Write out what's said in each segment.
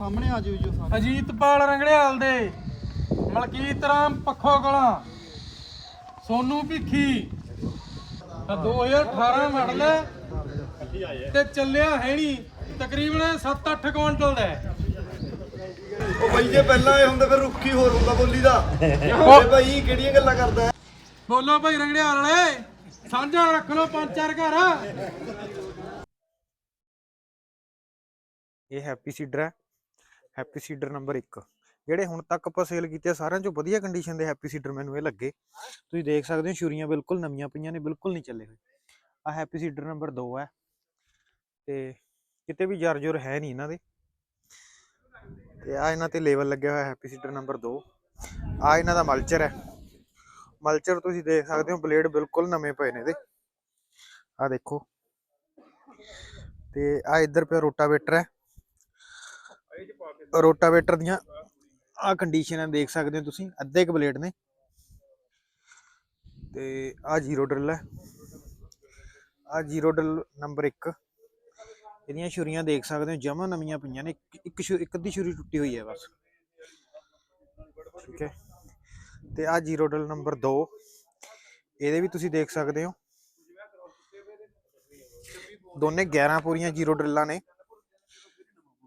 ਸਾਹਮਣੇ ਆ ਜਿਓ ਜੀ ਸਾਰੇ ਅਜੀਤਪਾਲ ਰੰਗੜਿਆਲ ਦੇ ਮਲਕੀਤ ਰਾਮ ਪੱਖੋ ਕਲਾਂ ਸੋਨੂ ਭਿੱਖੀ। ਆਹ 2018 ਮਾਡਲ ਹੈ ਤੇ ਚੱਲਿਆ ਹੈ ਨਹੀਂ ਤਕਰੀਬਨ 7-8 ਕੁਇੰਟਲ ਦਾ ਹੈ। ਉਹ ਬਾਈ ਜੇ ਪਹਿਲਾਂ ਆਏ ਹੁੰਦੇ ਫਿਰ ਰੁੱਖੀ ਹੋਰ ਹੁੰਦਾ ਬੋਲੀ ਦਾ। ਓਏ ਬਾਈ ਕਿਹੜੀਆਂ ਗੱਲਾਂ ਕਰਦਾ ਬੋਲੋ ਭਾਈ ਰੰਗੜਿਆਲ ਵਾਲੇ ਸਾਂਝਾ ਰੱਖ ਲਓ ਪੰਜ ਚਾਰ ਘਰ। ਇਹ ਹੈਪੀ ਸੀਡਰ ਹੈ। ਹੈਪੀ ਸੀਡਰ ਨੰਬਰ 1 ਜਿਹੜੇ ਹੁਣ ਤੱਕ ਆਪਾਂ ਸੇਲ ਕੀਤੇ ਆ, ਸਾਰਿਆਂ ਚੋਂ ਵਧੀਆ ਕੰਡੀਸ਼ਨ ਦੇ ਹੈਪੀ ਸੀਡਰ ਮੈਨੂੰ ਇਹ ਲੱਗੇ। ਤੁਸੀਂ ਦੇਖ ਸਕਦੇ ਹੋ ਛੁਰੀਆਂ ਬਿਲਕੁਲ ਨਵੀਆਂ ਪਈਆਂ ਨੇ ਬਿਲਕੁਲ ਨਹੀਂ ਚੱਲੇ ਹੋਏ। ਆ ਹੈਪੀ ਸੀਡਰ ਨੰਬਰ 2 ਹੈ ਤੇ ਕਿਤੇ ਵੀ ਜਰ ਜੁਰ ਹੈ ਨਹੀਂ ਇਹਨਾਂ ਦੇ। ਤੇ ਆ ਇਹਨਾਂ ਤੇ ਲੇਵਲ ਲੱਗਿਆ ਹੋਇਆ ਹੈਪੀ ਸੀਡਰ ਨੰਬਰ 2 ਆ ਇਹਨਾਂ ਦਾ ਮਲਚਰ ਹੈ। ਮਲਚਰ ਤੁਸੀਂ ਦੇਖ ਸਕਦੇ ਹੋ ਬਲੇਡ ਬਿਲਕੁਲ ਨਵੇਂ ਪਏ ਨੇ ਇਹਦੇ। ਆ ਦੇਖੋ। ਤੇ ਆ ਇੱਧਰ ਪਿਆ ਰੋਟਾਵੇਟਰ ਹੈ। ਰੋਟਾਵੇਟਰ ਦੀਆਂ ਆ ਕੰਡੀਸ਼ਨ ਹੈ ਦੇਖ ਸਕਦੇ ਹੋ ਤੁਸੀਂ, ਅੱਧੇ ਕ ਬਲੇਡ ਨੇ। ਤੇ ਆ ਜ਼ੀਰੋ ਡਰਿਲ ਹੈ ਆ ਜ਼ੀਰੋ ਡਰਿਲ ਨੰਬਰ 1 ਇਹਦੀਆਂ ਛੁਰੀਆਂ ਦੇਖ ਸਕਦੇ ਹੋ, ਜਮਾ ਨਵੀਆਂ ਪਈਆਂ ਨੇ। ਇੱਕ ਇੱਕ ਅੱਧੀ ਛੁਰੀ ਟੁੱਟੀ ਹੋਈ ਹੈ ਬਸ। ਠੀਕ ਹੈ। ਤੇ ਆ ਜ਼ੀਰੋ ਡਰਿਲ ਨੰਬਰ 2 ਇਹਦੇ ਵੀ ਤੁਸੀਂ ਦੇਖ ਸਕਦੇ ਹੋ। ਦੋਨੇ 11 ਪੂਰੀਆਂ ਜ਼ੀਰੋ ਡਰਿਲਾਂ ਨੇ।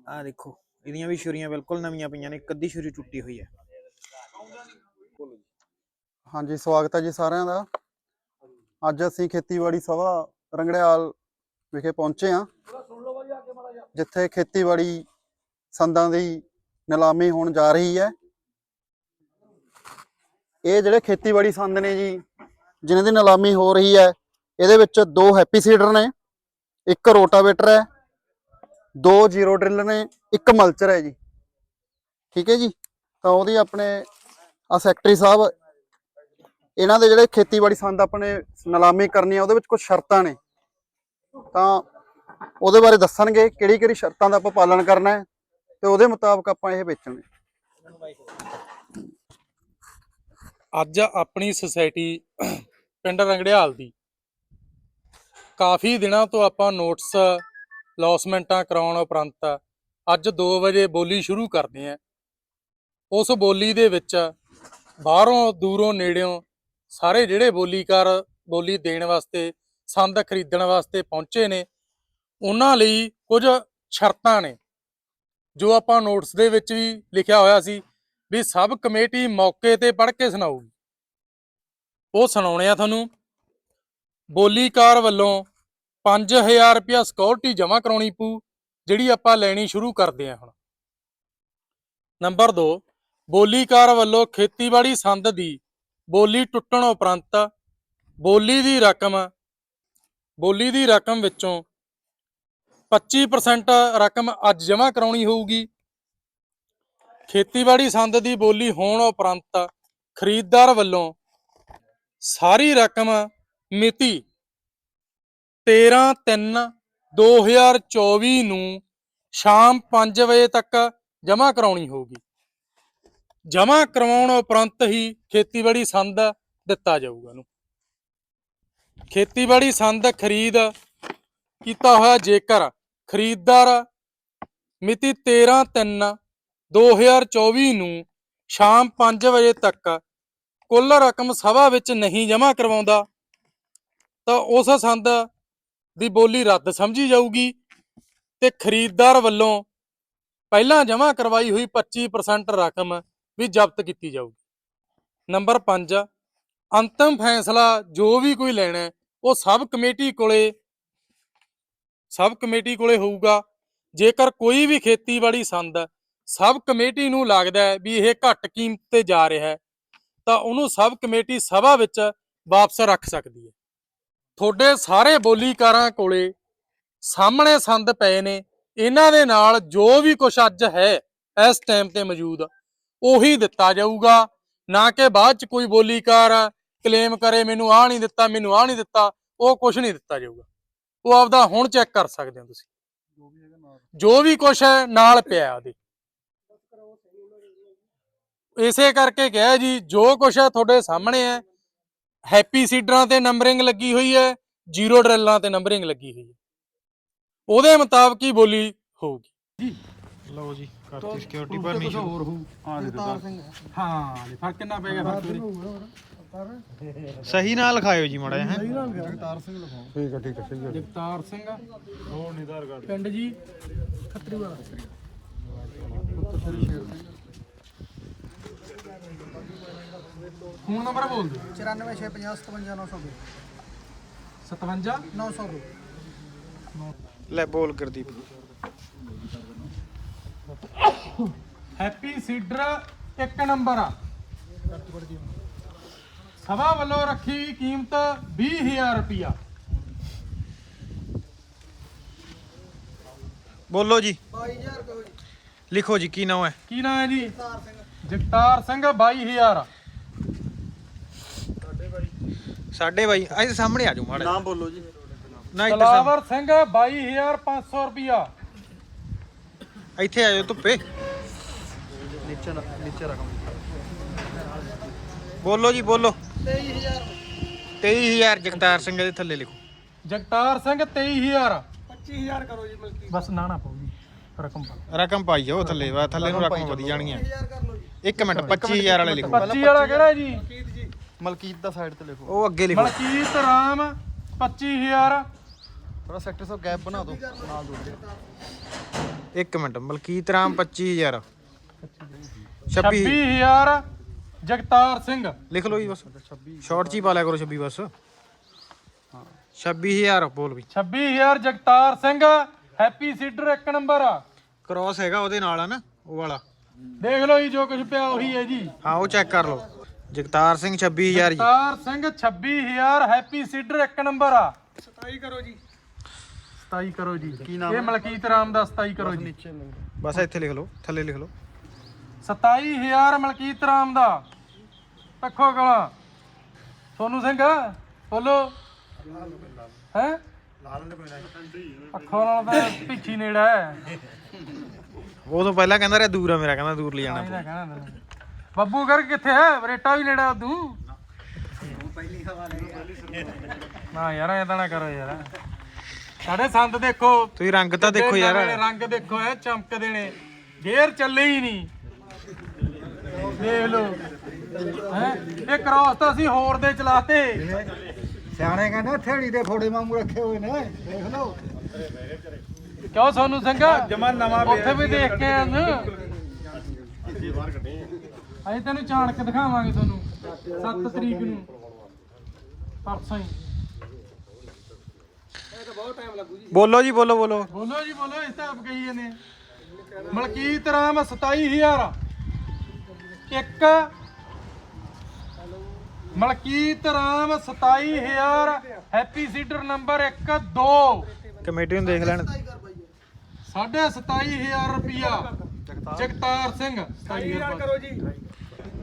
ਆ ਦੇਖੋ। ਇਹਦੀਆਂ ਵੀ ਛੁਰੀਆਂ ਬਿਲਕੁਲ ਨਵੀਆਂ ਪਈਆਂ ਨੇ, ਇੱਕ ਅੱਧੀ ਛੁਰੀ ਟੁੱਟੀ ਹੋਈ ਹੈ। ਹਾਂਜੀ, ਸਵਾਗਤ ਹੈ ਜੀ ਸਾਰਿਆਂ ਦਾ। ਅੱਜ ਅਸੀਂ ਖੇਤੀਬਾੜੀ ਸਭਾ ਰੰਗੜਿਆਲ ਵਿਖੇ ਪਹੁੰਚੇ ਹਾਂ। ਜਿੱਥੇ ਖੇਤੀਬਾੜੀ ਸੰਦਾਂ ਦੀ ਨਿਲਾਮੀ ਹੋਣ ਜਾ ਰਹੀ ਹੈ। ਇਹ ਜਿਹੜੇ ਖੇਤੀਬਾੜੀ ਸੰਦ ਨੇ ਜੀ, ਜਿਨ੍ਹਾਂ ਦੀ ਨਿਲਾਮੀ ਹੋ ਰਹੀ ਹੈ, ਇਹਦੇ ਵਿੱਚ ਦੋ ਹੈਪੀ ਸੀਡਰ ਨੇ, ਇੱਕ ਰੋਟਾਵੇਟਰ ਹੈ ਦੋ ਜ਼ੀਰੋ ਡਰਿਲ ਨੇ, ਇੱਕ ਮਲਚਰ ਹੈ ਜੀ। ਠੀਕ ਹੈ ਜੀ? ਤਾਂ ਉਹਦੀ ਆਪਣੇ ਆ ਸੈਕਟਰੀ ਸਾਹਿਬ, ਇਹਨਾਂ ਦੇ ਜਿਹੜੇ ਖੇਤੀਬਾੜੀ ਸੰਦ ਆਪਣੇ ਨਿਲਾਮੀ ਕਰਨੀ ਆ, ਉਹਦੇ ਵਿੱਚ ਕੁਝ ਸ਼ਰਤਾਂ ਨੇ। ਤਾਂ ਉਹਦੇ ਬਾਰੇ ਦੱਸਣਗੇ ਕਿਹੜੀ ਕਿਹੜੀ ਸ਼ਰਤਾਂ ਦਾ ਆਪਾਂ ਪਾਲਣ ਕਰਨਾ ਹੈ ਤੇ ਉਹਦੇ ਮੁਤਾਬਕ ਆਪਾਂ ਇਹ ਵੇਚਣੇ। ਅੱਜ ਆਪਣੀ ਸੁਸਾਇਟੀ ਪਿੰਡ ਰੰਗੜਿਆਲ ਦੀ ਕਾਫੀ ਦਿਨਾਂ ਤੋਂ ਆਪਾਂ ਨੋਟਸ ਲੌਸਮੈਂਟਾਂ ਕਰਾਉਣ ਉਪਰੰਤ ਅੱਜ 2 ਵਜੇ ਬੋਲੀ ਸ਼ੁਰੂ ਕਰਦੇ ਆਂ ਉਸ ਬੋਲੀ ਦੇ ਵਿੱਚ ਬਾਹਰੋਂ, ਦੂਰੋਂ, ਨੇੜਿਓਂ ਸਾਰੇ ਜਿਹੜੇ ਬੋਲੀਕਾਰ ਬੋਲੀ ਦੇਣ ਵਾਸਤੇ, ਸੰਦ ਖਰੀਦਣ ਵਾਸਤੇ ਪਹੁੰਚੇ ਨੇ, ਉਹਨਾਂ ਲਈ ਕੁਝ ਸ਼ਰਤਾਂ ਨੇ। ਜੋ ਆਪਾਂ ਨੋਟਸ ਦੇ ਵਿੱਚ ਵੀ ਲਿਖਿਆ ਹੋਇਆ ਸੀ ਵੀ ਸਭ ਕਮੇਟੀ ਮੌਕੇ ਤੇ ਪੜ੍ਹ ਕੇ ਸੁਣਾਊਗੀ। ਉਹ ਸੁਣਾਉਣੇ ਆ ਤੁਹਾਨੂੰ। ਬੋਲੀਕਾਰ ਵੱਲੋਂ 5000 ਰੁਪਇਆ ਸਿਕਿਉਰਿਟੀ ਜਮ੍ਹਾਂ ਕਰਾਉਣੀ ਪਊ, ਜਿਹੜੀ ਆਪਾਂ ਲੈਣੀ ਸ਼ੁਰੂ ਕਰਦੇ ਹਾਂ ਹੁਣ। ਨੰਬਰ 2 ਬੋਲੀਕਾਰ ਵੱਲੋਂ ਖੇਤੀਬਾੜੀ ਸੰਦ ਦੀ ਬੋਲੀ ਟੁੱਟਣ ਉਪਰੰਤ ਬੋਲੀ ਦੀ ਰਕਮ, ਬੋਲੀ ਦੀ ਰਕਮ ਵਿੱਚੋਂ 25% ਰਕਮ ਅੱਜ ਜਮ੍ਹਾਂ ਕਰਾਉਣੀ ਹੋਊਗੀ। ਖੇਤੀਬਾੜੀ ਸੰਦ ਦੀ ਬੋਲੀ ਹੋਣ ਉਪਰੰਤ ਖਰੀਦਦਾਰ ਵੱਲੋਂ ਸਾਰੀ ਰਕਮ ਮਿਤੀ 13/3/2024 ਨੂੰ ਸ਼ਾਮ 5 ਵਜੇ ਤੱਕ ਜਮ੍ਹਾਂ ਕਰਾਉਣੀ ਹੋਊਗੀ। ਜਮ੍ਹਾਂ ਕਰਵਾਉਣ ਉਪਰੰਤ ਹੀ ਖੇਤੀਬਾੜੀ ਸੰਦ ਦਿੱਤਾ ਜਾਊਗਾ ਨੂੰ ਖੇਤੀਬਾੜੀ ਸੰਦ ਖਰੀਦ ਕੀਤਾ ਹੋਇਆ ਜੇਕਰ ਖਰੀਦਦਾਰ ਮਿਤੀ 13/3/2024 ਨੂੰ ਸ਼ਾਮ 5 ਵਜੇ ਤੱਕ ਕੁੱਲ ਰਕਮ ਸਭਾ ਵਿੱਚ ਨਹੀਂ ਜਮ੍ਹਾਂ ਕਰਵਾਉਂਦਾ, ਤਾਂ ਉਸ ਸੰਦ ਦੀ ਬੋਲੀ ਰੱਦ ਸਮਝੀ ਜਾਊਗੀ ਤੇ ਖਰੀਦਦਾਰ ਵੱਲੋਂ ਪਹਿਲਾਂ ਜਮ੍ਹਾਂ ਕਰਵਾਈ ਹੋਈ 25% ਰਕਮ ਵੀ ਜ਼ਬਤ ਕੀਤੀ ਜਾਊਗੀ। ਨੰਬਰ 5 ਅੰਤਮ ਫੈਸਲਾ ਜੋ ਵੀ ਕੋਈ ਲੈਣਾ ਉਹ ਸਭ ਕਮੇਟੀ ਕੋਲੇ, ਸਭ ਕਮੇਟੀ ਕੋਲੇ ਹੋਊਗਾ। ਜੇਕਰ ਕੋਈ ਵੀ ਖੇਤੀਬਾੜੀ ਸੰਦ ਸਭ ਕਮੇਟੀ ਨੂੰ ਲੱਗਦਾ ਹੈ ਵੀ ਇਹ ਘੱਟ ਕੀਮਤ ਤੇ ਜਾ ਰਿਹਾ ਹੈ, ਤਾਂ ਉਹਨੂੰ ਸਭ ਕਮੇਟੀ ਸਭਾ ਵਿੱਚ ਵਾਪਸ ਰੱਖ ਸਕਦੀ ਹੈ। ਤੁਹਾਡੇ ਸਾਰੇ ਬੋਲੀਕਾਰਾਂ ਕੋਲੇ ਸਾਹਮਣੇ ਸੰਦ ਪਏ ਨੇ। ਇਹਨਾਂ ਦੇ ਨਾਲ ਜੋ ਵੀ ਕੁਝ ਅੱਜ ਹੈ, ਇਸ ਟਾਈਮ ਤੇ ਮੌਜੂਦ, ਉਹੀ ਦਿੱਤਾ ਜਾਊਗਾ। ਨਾ ਕਿ ਬਾਅਦ ਚ ਕੋਈ ਬੋਲੀਕਾਰ ਕਲੇਮ ਕਰੇ, ਮੈਨੂੰ ਆਹ ਨਹੀਂ ਦਿੱਤਾ, ਮੈਨੂੰ ਆਹ ਨਹੀਂ ਦਿੱਤਾ, ਉਹ ਕੁਝ ਨਹੀਂ ਦਿੱਤਾ ਜਾਊਗਾ। ਉਹ ਆਪਦਾ ਹੁਣ ਚੈੱਕ ਕਰ ਸਕਦੇ ਹੋ ਤੁਸੀਂ। ਜੋ ਵੀ ਕੁਝ ਹੈ, ਨਾਲ ਪਿਆ ਉਹਦੇ। ਇਸੇ ਕਰਕੇ ਕਿਹਾ ਜੀ, ਜੋ ਕੁਝ ਹੈ ਤੁਹਾਡੇ ਸਾਹਮਣੇ ਹੈ ਹੈਪੀ ਸੀਡਰਾਂ ਤੇ ਨੰਬਰਿੰਗ ਲੱਗੀ ਹੋਈ ਹੈ ਜ਼ੀਰੋ ਡਰਿਲਾਂ ਤੇ ਨੰਬਰਿੰਗ ਲੱਗੀ ਹੋਈ ਹੈ। ਉਹਦੇ ਮੁਤਾਬਕ ਹੀ ਬੋਲੀ ਹੋਊਗੀ। ਲਓ ਜੀ ਕਰਤੀ ਸਿਕਿਉਰਿਟੀ ਭਰਨੀ ਕੁਝ ਸ਼ੁਰੂ। ਹੋਰ ਹੋ ਹਾਂ ਦੇ ਹਾਂ ਜੀ ਫ਼ਰਕ ਕਿੰਨਾ ਪੈ ਗਿਆ ਫ਼ਰਕ ਵੀਰੇ? ਸਹੀ ਨਾਲ ਲਿਖਾਇਓ ਜੀ ਮੜਾ ਹੈ। ਜਗਤਾਰ ਸਿੰਘ ਪਿੰਡ ਜੀ? ਖੱਤਰੀ ਵਾਲਾ। ਫੋਨ ਨੰਬਰ ਬੋਲ ਦਿਓ। 94650 57 902 ਲੈ ਬੋਲ ਗੁਰਦੀਪ। ਹੈਪੀ ਸੀਡਰ ਇੱਕ ਨੰਬਰ ਆ। ਸਭਾ ਵੱਲੋਂ ਰੱਖੀ ਕੀਮਤ 20000 ਰੁਪਿਆ ਬੋਲੋ ਜੀ। 22000 ਕਹੋ ਜੀ ਲਿਖੋ ਜੀ ਕੀ ਨਾਮ ਹੈ? ਕੀ ਨਾਮ ਹੈ ਜੀ? ਜਗਤਾਰ ਸਿੰਘ। 22000 ਸਾਡੇ ਬਾਈ ਅੱਜ ਸਾਹਮਣੇ ਆ ਜਾਓ ਮਾੜਾ ਨਾਮ ਬੋਲੋ ਜੀ। ਨਾ ਇੱਧਰ ਸਾਹਮਣੇ। ਸਿੰਘ 22500 ਰੁਪਿਆ ਇੱਥੇ ਆ ਜਾਓ ਧੁੱਪੇ। ਨੀਚੇ ਨੀਚੇ ਰਕਮ ਬੋਲੋ ਜੀ ਬੋਲੋ। 23000 23000 ਜਗਤਾਰ ਸਿੰਘ ਦੇ ਥੱਲੇ ਲਿਖੋ। ਜਗਤਾਰ ਸਿੰਘ 23000 25000 ਕਰੋ ਜੀ ਮਲਕੀ। ਬਸ ਨਾ ਨਾ ਪਾਓ ਜੀ ਰਕਮ ਪਾ ਰਕਮ ਪਾਈ ਜਾਓ ਥੱਲੇ ਵਾ ਥੱਲੇ ਨੂੰ ਰਕਮ ਵਧੀ ਜਾਣਗੀਆਂ। 20000 ਕਰ ਲਓ ਜੀ। 1 ਮਿੰਟ 25000 ਵਾਲੇ ਲਿਖੋ। 25 ਵਾਲਾ ਕਿਹੜਾ ਜੀ। ਮਲਕੀਤ ਦਾ ਸਾਈਡ ਤੇ ਲਿਖੋ। ਉਹ ਅੱਗੇ ਲਿਖੋ। ਮਲਕੀਤ ਰਾਮ 25000 ਥੋੜਾ ਸੈਕਟਰ ਸੋ ਗੈਪ ਬਣਾ ਦਿਓ। ਨਾਲ ਜੋੜ 1 ਮਿੰਟ ਮਲਕੀਤ ਰਾਮ 25000 26 26000 ਜਗਤਾਰ ਸਿੰਘ। ਲਿਖ ਲਓ ਜੀ ਬਸ। ਸ਼ਾਰਟ ਚ ਹੀ ਪਾ ਲਿਆ ਕਰੋ 26 ਬਸ। 26000 ਬੋਲ ਵੀ। 26000 ਜਗਤਾਰ ਸਿੰਘ ਹੈਪੀ ਸੀਡਰ ਇੱਕ ਨੰਬਰ। ਆ ਕ੍ਰਾਸ ਹੈਗਾ ਉਹਦੇ ਨਾਲ ਆ ਨਾ ਉਹ ਵਾਲਾ। ਦੇਖ ਲਓ ਜੀ ਜੋ ਕੁਝ ਪਿਆ ਉਹੀ ਹੈ ਜੀ। ਹਾਂ ਉਹ ਚੈੱਕ ਕਰ ਲਓ। ਜਗਤਾਰ ਸਿੰਘ 26000 ਜੀ। ਜਗਤਾਰ ਸਿੰਘ 26000 ਹੈਪੀ ਸੀਡਰ ਇੱਕ ਨੰਬਰ ਆ। 27 ਕਰੋ ਜੀ। 27 ਕਰੋ ਜੀ। ਕੀ ਨਾਮ ਇਹ ਮਲਕੀਤ ਰਾਮ ਦਾ 27 ਕਰੋ ਜੀ। ਬਸ ਇੱਥੇ ਲਿਖ ਲਓ ਥੱਲੇ ਲਿਖ ਲਓ। 27000 ਮਲਕੀਤ ਰਾਮ ਦਾ। ਪੱਖੋ ਗਲਾ। ਸੋਨੂ ਸਿੰਘ ਬੋਲੋ। ਹੈ? ਪੱਖੋ ਨਾਲ ਤਾਂ ਪਿੱਛੀ ਨੇੜਾ ਹੈ। ਉਹ ਤੋਂ ਪਹਿਲਾਂ ਕਹਿੰਦਾ ਰਿਹਾ ਦੂਰ ਆ ਮੇਰਾ ਕਹਿੰਦਾ ਦੂਰ ਲੈ ਜਾਣਾ ਤੈਨੂੰ। ਬੱਬੂ ਗਰਗ ਕਿੱਥੇ ਹੈ? ਬਰੇਟਾ ਵੀ ਨੇੜਾ ਤੂੰ ਨਾ ਯਾਰ ਐਦਾਂ ਨਾ ਕਰੋ ਯਾਰ। ਸਾਡੇ ਸੰਦ ਦੇਖੋ। ਤੁਸੀਂ ਰੰਗ ਤਾਂ ਦੇਖੋ ਯਾਰ। ਰੰਗ ਦੇਖੋ ਐ ਚਮਕਦੇ ਨੇ। ਗੇਅਰ ਚੱਲੇ ਹੀ ਨਹੀਂ। ਦੇਖ ਲਓ। ਹੈ? ਇਹ ਕ੍ਰਾਸ ਤਾਂ ਅਸੀਂ ਹੋਰ ਦੇ ਚਲਾਤੇ। ਸਿਆਣੇ ਕਹਿੰਦੇ ਥੇੜੀ ਦੇ ਫੋੜੇ ਵਾਂਗੂ ਰੱਖੇ ਹੋਏ ਨੇ। ਦੇਖ ਲਓ। ਕਿਉਂ ਸੋਨੂ ਸਿੰਘ? ਜਮਾ ਨਵਾਂ ਉੱਥੇ ਵੀ ਦੇਖ ਕੇ ਆਨ ਅਸੀਂ ਤੈਨੂੰ ਚਾਣ ਕੇ ਦਿਖਾਵਾਂਗੇ ਤੁਹਾਨੂੰ 7 ਤਰੀਕ ਨੂੰ। ਪਰਸੋਂ ਹੀ। ਬੋਲੋ ਜੀ ਬੋਲੋ ਬੋਲੋ। ਬੋਲੋ ਜੀ ਬੋਲੋ ਇਸ ਤਾਂ ਆਪ ਕਹੀ ਜਾਂਦੇ ਮਲਕੀਤ ਰਾਮ 27000 ਇੱਕ Malkit Ram 27000 happy seeder number 1 2 committee ਨੂੰ ਦੇਖ ਲੈਣ। ਸਾਢੇ 27000 ਰੁਪਿਆ ਜਗਤਾਰ ਸਿੰਘ। 27000 ਕਰੋ ਜੀ।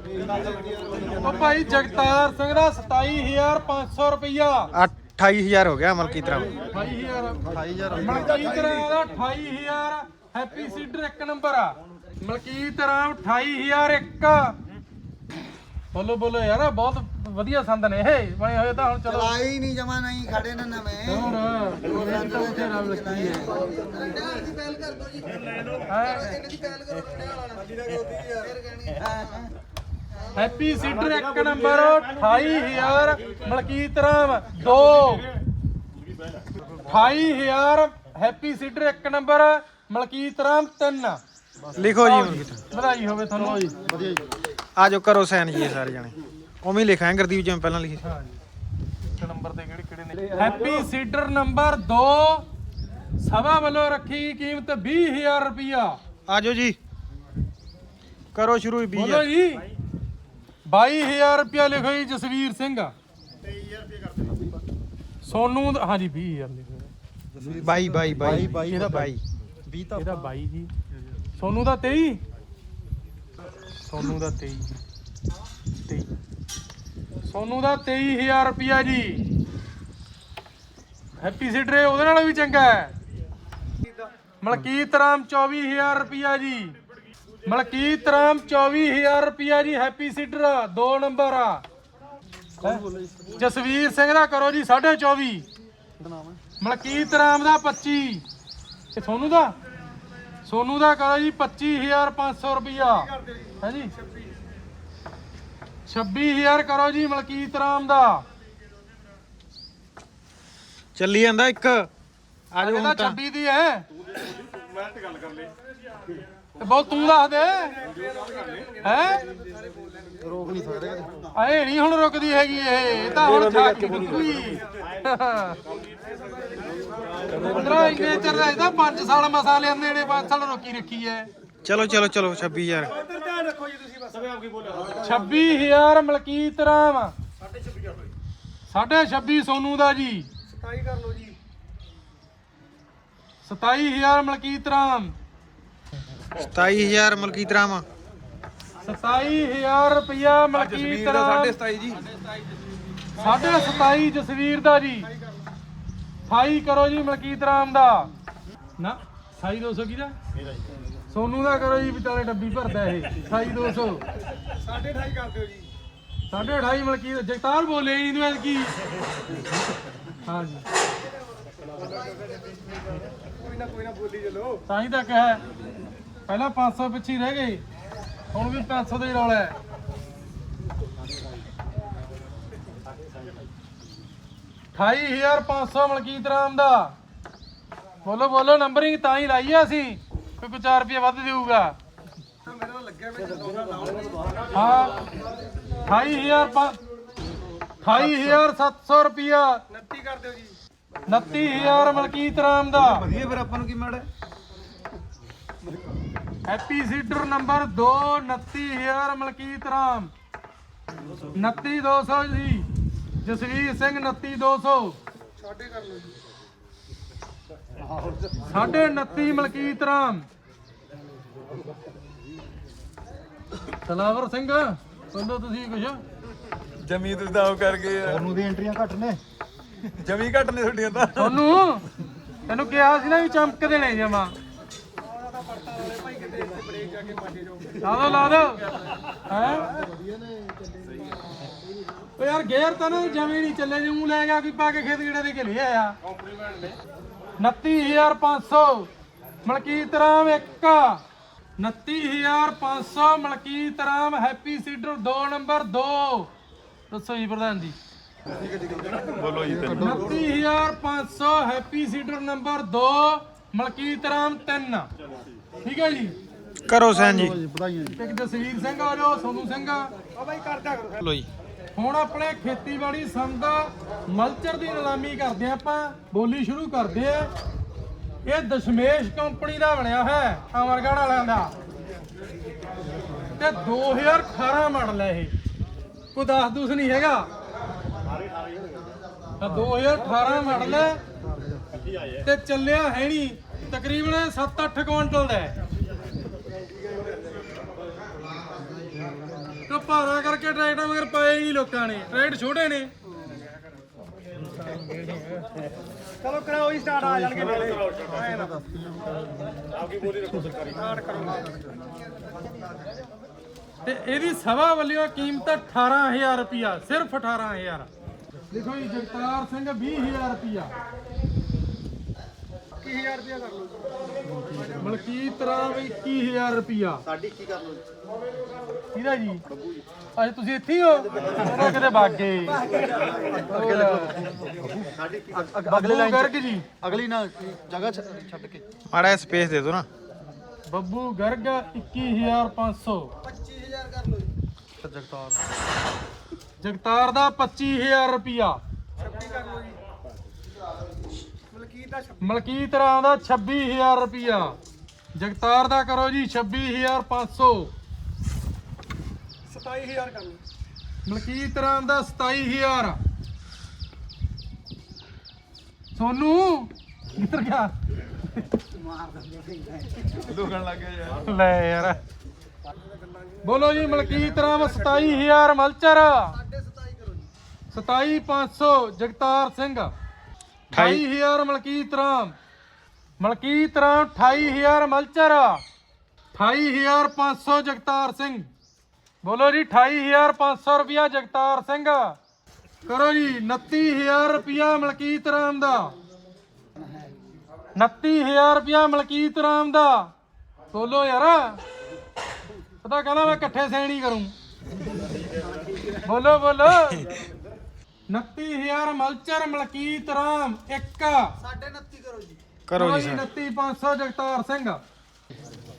ਉਹ ਭਾਈ ਜਗਤਾਰ ਸਿੰਘ ਦਾ 27500 ਰੁਪਿਆ 28000 ਹੋ ਗਿਆ ਮਲਕੀਤ ਰਾਮ 28000 28000 ਮਲਕੀਤ ਰਾਮ ਦਾ 28000 ਹੈਪੀ ਸੀਡਰ ਇੱਕ ਨੰਬਰ ਆ। ਮਲਕੀਤ ਰਾਮ 28001 ਬੋਲੋ ਬੋਲੋ ਯਾਰ ਬਹੁਤ ਵਧੀਆ ਸੰਦ ਨੇ ਇਹ। ਬਣੇ ਹੋਏ ਤਾਂ ਹੁਣ ਚਲੋ। ਆਈ ਨਹੀਂ ਜਮਾ ਨਹੀਂ ਖੜੇ ਨੇ ਨਵੇਂ। ਹੁਣ ਇਹ ਤਾਂ ਉੱਥੇ ਨਾਲ ਲੱਗੀ ਹੈ ਦੀ ਪਹਿਲ ਕਰ ਦੋ ਜੀ ਇਹਨਾਂ ਦੀ ਪਹਿਲ ਕਰੋ ਕਿਹੜੇ ਵਾਲਾ ਫਿਰ ਕਹਿਣੀ ਹੈਪੀ ਸੀਡਰ ਇੱਕ number 28000 Malkit Ram 2 28000 happy seeder ਇੱਕ ਨੰਬਰ ਮਲਕੀਤ ਰਾਮ 3 ਲਿਖੋ ਜੀ। ਮਲਕੀਤ ਵਧਾਈ ਹੋਵੇ ਤੁਹਾਨੂੰ। ਜੀ ਵਧੀਆ ਜੀ। ਆ ਜਾਓ ਕਰੋ ਸਾਈਨ ਜੀ ਸਾਰੇ ਜਾਣੇ। ਉਵੇਂ ਹੀ ਲਿਖਾਂ ਗੁਰਦੀਪ ਜਿਵੇਂ ਪਹਿਲਾਂ ਲਿਖੀ ਇੱਕ ਨੰਬਰ ਤੇ ਕਿਹੜੇ ਕਿਹੜੇ ਨੇ? ਹੈਪੀ ਸੀਡਰ ਨੰਬਰ 2 ਸਭਾ ਵੱਲੋਂ ਰੱਖੀ ਕੀਮਤ 20000 ਰੁਪਿਆ ਆ ਜਾਓ ਜੀ। ਕਰੋ ਸ਼ੁਰੂ ਹੀ 20 ਬੋਲੋ ਜੀ। 22000 ਰੁਪਿਆ ਲਿਖੋ ਜੀ ਜਸਵੀਰ ਸਿੰਘ। 23000 ਰੁਪਏ ਕਰ ਸੋਨੂ ਦਾ- ਹਾਂਜੀ 20000 ਲਿਖੋ ਬਾਈ ਬਾਈ ਬਾਈ। ਬਾਈ, ਇਹਦਾ ਬਾਈ। 20 ਤਾਂ ਇਹਦਾ 22 ਜੀ। ਸੋਨੂ ਦਾ 23 ਸੋਨੂ ਦਾ 23 23 ਸੋਨੂ ਦਾ 23000 ਰੁਪਿਆ ਜੀ। ਹੈਪੀ ਸੀਡਰ ਉਹਦੇ ਨਾਲ ਵੀ ਚੰਗਾ ਹੈ। ਮਲਕੀਤ ਰਾਮ 24000 ਰੁਪਿਆ ਜੀ। ਮਲਕੀਤ ਰਾਮ 24000 ਰੁਪਿਆ ਜੀ ਹੈਪੀ ਸੀਡਰ ਦੋ ਨੰਬਰ ਆ? ਜਸਵੀਰ ਸਿੰਘ ਦਾ ਕਰੋ ਜੀ 24.5 ਨਾਮ ਹੈ ਮਲਕੀਤ ਰਾਮ ਦਾ 25 ਇਹ ਸੋਨੂ ਦਾ? ਸੋਨੂ ਦਾ ਕਰੋ ਜੀ 25500 ਰੁਪਿਆ ਹੈ ਜੀ? 26000 ਕਰੋ ਜੀ ਮਲਕੀਤ ਰਾਮ ਦਾ। ਚੱਲੀ ਜਾਂਦਾ ਇੱਕ। ਆ ਜਾਓ ਹੁਣ ਤਾਂ 26 ਦੀ ਹੈ। ਮੈਂ ਤੇ ਗੱਲ ਕਰ ਲੈ ਬੋਲ ਤੂੰ ਦੱਸ ਦੇ। ਹੈ? ਰੋਕ ਨਹੀਂ ਸਕਦੇ ਆਏ ਨਹੀਂ ਹੁਣ ਰੁਕਦੀ ਹੈਗੀ ਇਹ ਇਹ ਤਾਂ ਹੁਣ ਛਾਕ ਨਿਕਲੀ 15 ਇੰਨੇ ਚਿਰ ਦਾ ਇਹਦਾ 5 ਸਾਲ ਮਸਾ ਲਿਆਂਦੇ ਨੇ 5 ਸਾਲ ਰੋਕੀ ਰੱਖੀ ਐ। ਚਲੋ ਚਲੋ ਚਲੋ 26000 26000 ਮਲਕੀਤ ਰਾਮ। ਸਾਢੇ 26 ਸੋਨੂ ਦਾ ਜੀ। 27 ਕਰ ਲਓ ਜੀ। 27000 ਮਲਕੀਤ ਰਾਮ। 27000 ਮਲਕੀਤ ਰਾਮ। 27000 ਰੁਪਇਆ ਮਲਕੀਤ ਰਾਮ। ਸਾਢੇ 27 ਜੀ। ਸਾਢੇ 27 ਜਸਵੀਰ ਦਾ ਜੀ। 28 ਕਰੋ ਜੀ ਮਲਕੀਤ ਰਾਮ ਦਾ। ਨਾ 2200 ਕਿਹਦਾ? ਸੋਨੂ ਦਾ ਕਰੋ ਜੀ ਵਿਚਾਲੇ ਡੱਬੀ ਭਰਦਾ ਇਹ। 2200 ਸਾਢੇ 28 ਕਰ ਦਿਓ ਜੀ। ਸਾਢੇ 28 ਮਲਕੀਤ ਜਗਤਾਰ ਬੋਲੇ ਜੀ ਨੂੰ ਕੀ ਹਾਂ ਜੀ। ਕੋਈ ਨਾ ਕੋਈ ਨਾ ਬੋਲੀ ਚਲੋ। ਤਾਂ ਹੀ ਤਾਂ ਕਿਹਾ। ਹੈ। ਪਹਿਲਾਂ 500 ਪਿੱਛੇ ਹੀ ਰਹਿ ਗਏ। ਹੁਣ ਵੀ 500 ਦਾ ਹੀ। ਰੌਲਾ ਹੈ 28500 ਮਲਕੀਤ ਰਾਮ ਦਾ। ਬੋਲੋ ਬੋਲੋ ਨੰਬਰਿੰਗ ਤਾਂ ਹੀ ਲਾਈ ਆ ਅਸੀਂ। ਕੋਈ ਕੋਈ 4 ਰੁਪਏ ਵੱਧ ਦੇਊਗਾ। ਮੇਰਾ ਲੱਗਿਆ ਵਿੱਚ ਹਾਂ 28000 28700 ਰੁਪਿਆ 29 ਕਰ ਦਿਓ ਜੀ। 29000 ਮਲਕੀਤ ਰਾਮ ਦਾ। ਵਧੀਆ ਫਿਰ ਆਪਾਂ ਨੂੰ ਕੀ ਮਾੜਾ happy seeder number 2 29000 Malkit Ram. 29200 ਜੀ। ਜਸਵੀਰ ਸਿੰਘ 29200 ਸਾਢੇ ਕਰ ਲਓ ਜੀ ਸਾਢੇ 29 ਮਲਕੀਤ ਰਾਮ। ਤਲਾਵਰ ਸਿੰਘ ਬੋਲੋ ਤੁਸੀਂ ਕੁਝ ਜਮੀ ਤੁਸੀਂ ਤਾਂ ਉਹ ਕਰ ਗਏ ਸੋਨੂ ਦੀ ਐਂਟਰੀਆਂ ਘੱਟ ਨੇ। ਜਮੀ ਘੱਟ ਨੇ ਤੁਹਾਡੀਆਂ ਤਾਂ। ਤੁਹਾਨੂੰ? ਤੈਨੂੰ ਕਿਹਾ ਸੀ ਨਾ ਵੀ ਚਮਕ ਦੇਣੇ ਜਮਾ। ਲਾ ਦੋ ਲਾ ਦੋ ਹੈ? ਓ ਯਾਰ ਗੇਅਰ ਤਾਂ ਨਾ ਜਮੇ ਨਹੀਂ ਚੱਲੇ ਜੂ ਲੈ ਗਿਆ ਕੋਈ ਪਾ ਕੇ ਖੇਤ ਗੇੜੇ ਦੇ ਕੇ ਲਿਆ ਆ 29500 Malkit Ram 1 29500 Malkit Ram happy seeder 2 number 2 ਦੱਸੋ ਜੀ ਪ੍ਰਧਾਨ ਜੀ। ਬੋਲੋ ਜੀ 29500 happy seeder number 2 Malkit Ram 3 ਠੀਕ ਹੈ ਜੀ? ਕਰੋ ਸੈਨ ਜੀ। ਇੱਕ ਜਸਵੀਰ ਸਿੰਘ ਆ ਜਾਓ ਸੋਨੂ ਸਿੰਘ ਆ। ਆ ਬਾਈ ਕਰਦਾ ਕਰੋ। ਲੋ ਜੀ। ਹੁਣ ਆਪਣੇ ਖੇਤੀਬਾੜੀ ਸੰਦ ਮਲਚਰ ਦੀ ਨਿਲਾਮੀ ਕਰਦੇ ਆਪਾਂ ਬੋਲੀ ਸ਼ੁਰੂ ਕਰਦੇ ਆ। ਇਹ ਦਸ਼ਮੇਸ਼ ਕੰਪਨੀ ਦਾ ਬਣਿਆ ਹੈ ਅਮਰਗੜ੍ਹ ਵਾਲਿਆਂ ਦਾ। ਤੇ 2018 ਮਾਡਲ ਹੈ ਇਹ। ਕੋਈ ਦੱਸ ਦੂਸ ਨਹੀਂ ਹੈਗਾ। ਤਾਂ 2018 ਮਾਡਲ ਹੈ। ਤੇ ਚੱਲਿਆ ਹੈ ਨਹੀਂ। ਤਕਰੀਬਨ 7-8 ਕੁਇੰਟਲ ਦਾ ਤੇ ਭਾਰਾ ਕਰਕੇ ਟਰੈਕਟਰ ਮਗਰ ਪਾਏ ਨਹੀਂ ਲੋਕਾਂ ਨੇ? ਟਰੈਕਟਰ ਛੋਟੇ ਨੇ। ਚਲੋ ਕਰਾਓ ਜੀ ਸਟਾਰਟ ਆ ਜਾਣਗੇ ਨਾਲੇ ਤੇ ਇਹਦੀ ਸਭਾ ਵੱਲੋਂ ਕੀਮਤ 18000 ਰੁਪਿਆ ਸਿਰਫ 18000 ਦੇਖੋ ਜੀ, ਜਗਤਾਰ ਸਿੰਘ 20000 ਰੁਪਿਆ 21000 ਰੁਪਇਆ ਕਰ ਲਓ ਮਲਕੀਤ ਰਾਮ 21000 ਰੁਪਿਆ ਸਾਡੀ ਕੀ ਕਰ ਲੋ ਕਿਹਦਾ ਜੀ? ਅੱਜ ਤੁਸੀਂ ਇੱਥੇ ਹੀ ਹੋ? ਉਹ ਕਿਤੇ ਬਾਗੇ ਅਗਲੇ ਲਾਈਨ ਗਰਗ ਜੀ ਅਗਲੀ ਨਾ ਜਗ੍ਹਾ ਛ- ਛੱਡ ਕੇ। ਮਾੜਾ ਸਪੇਸ ਦੇ ਦਿਓ ਨਾ। ਬੱਬੂ ਗਰਗ 21500 25000 ਕਰ ਲਓ ਜੀ। ਜਗਤਾਰ। ਜਗਤਾਰ ਦਾ 25000 ਰੁਪਿਆ 26 ਕਰ ਲਓ ਜੀ। ਦਾ ਮਲਕੀਤ ਰਾਮ ਦਾ 26000 ਰੁਪਿਆ ਜਗਤਾਰ ਦਾ ਕਰੋ ਜੀ 26500 27000 ਕਰ ਲਓ ਮਲਕੀਤ ਰਾਮ ਦਾ 27000 ਸੋਨੂ ਕਿੱਧਰ ਗਿਆ ਦੁਖਣ ਲੱਗ ਗਿਆ ਯਾਰ। ਲੈ ਯਾਰ। ਬੋਲੋ ਜੀ ਮਲਕੀਤ ਰਾਮ 27000 ਮਲਚਰ। 27 ਕਰੋ ਜੀ। 27500 ਜਗਤਾਰ ਸਿੰਘ। 28000 ਮਲਕੀਤ ਰਾਮ। ਮਲਕੀਤ ਰਾਮ 28000 ਮਲਚਰ। 28500 ਜਗਤਾਰ ਸਿੰਘ। ਬੋਲੋ ਜੀ 28500 ਰੁਪਿਆ ਜਗਤਾਰ ਸਿੰਘ। ਕਰੋ ਜੀ 29000 ਰੁਪਿਆ ਮਲਕੀਤ ਰਾਮ ਦਾ। 29000 ਰੁਪਿਆ ਮਲਕੀਤ ਰਾਮ ਦਾ। ਬੋਲੋ ਯਾਰ, ਪਤਾ ਕਹਿੰਦਾ ਮੈਂ ਇਕੱਠੇ ਸੈਣੀ ਕਰੂੰ? ਬੋਲੋ ਬੋਲੋ। 29000 ਮਲਚਰ ਮਲਕੀਤ ਰਾਮ ਇੱਕ। ਸਾਢੇ 29 ਕਰੋ ਜੀ। ਕਰੋ ਜੀ ਸਰ। 29500 ਜਗਤਾਰ ਸਿੰਘ।